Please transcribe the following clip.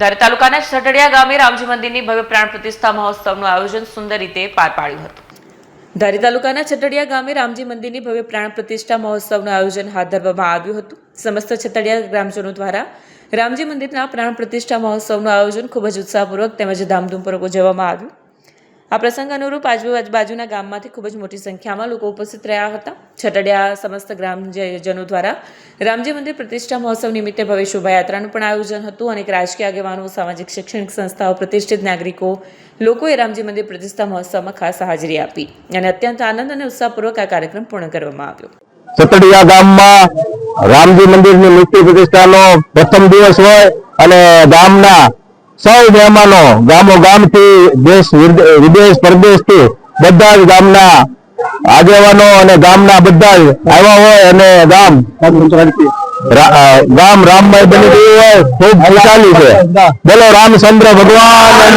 ધારી તાલુકાના સટડિયા ગામે રામજી મંદિરની ભવ્ય પ્રાણ પ્રતિષ્ઠા મહોત્સવનું આયોજન સુંદર રીતે પાર પાડ્યું હતું. ધારી તાલુકાના છતડિયા ગામે રામજી મંદિરની ભવ્ય પ્રાણ પ્રતિષ્ઠા મહોત્સવનું આયોજન હાથ ધરવામાં આવ્યું હતું. સમસ્ત છતડિયા ગ્રામજનો દ્વારા રામજી મંદિરના પ્રાણ પ્રતિષ્ઠા મહોત્સવનું આયોજન ખૂબ જ ઉત્સાહપૂર્વક તેમજ ધામધૂમપૂર્વક ઉજવવામાં આવ્યું. આ પ્રસંગ અનુરૂપ આજુબાજુના ગામમાંથી ખૂબ જ મોટી સંખ્યામાં લોકો ઉપસ્થિત રહ્યા હતા. છટડિયા સમસ્ત ગ્રામજનો દ્વારા રામજી મંદિર પ્રતિષ્ઠા મહોત્સવ નિમિત્તે ભવ્ય શોભાયાત્રાનું પણ આયોજન હતું અનેક રાજકીય આગેવાનો, સામાજિક શૈક્ષણિક સંસ્થાઓ, પ્રતિષ્ઠિત નાગરિકો, લોકોએ રામજી મંદિર પ્રતિષ્ઠા મહોત્સવમાં ખાસ હાજરી આપી અને અત્યંત આનંદ અને ઉત્સાહપૂર્વક આ કાર્યક્રમ પૂર્ણ કરવામાં આવ્યો. છટડિયા ગામમાં રામજી મંદિરની મૂર્તિ પ્રતિષ્ઠાનો પ્રથમ દિવસ હોય અને ગામના સૌ મહેમાનો ગામો ગામથી દેશ વિદ- વિદેશ પરદેશથી બધા જ ગામના આગેવાનો અને ગામના બધા જ આવ્યા હોય અને ગામ ગામ રામમય બની ગયું હોય, ખૂબ ખુશાલી છે. બોલો, રામચંદ્ર ભગવાન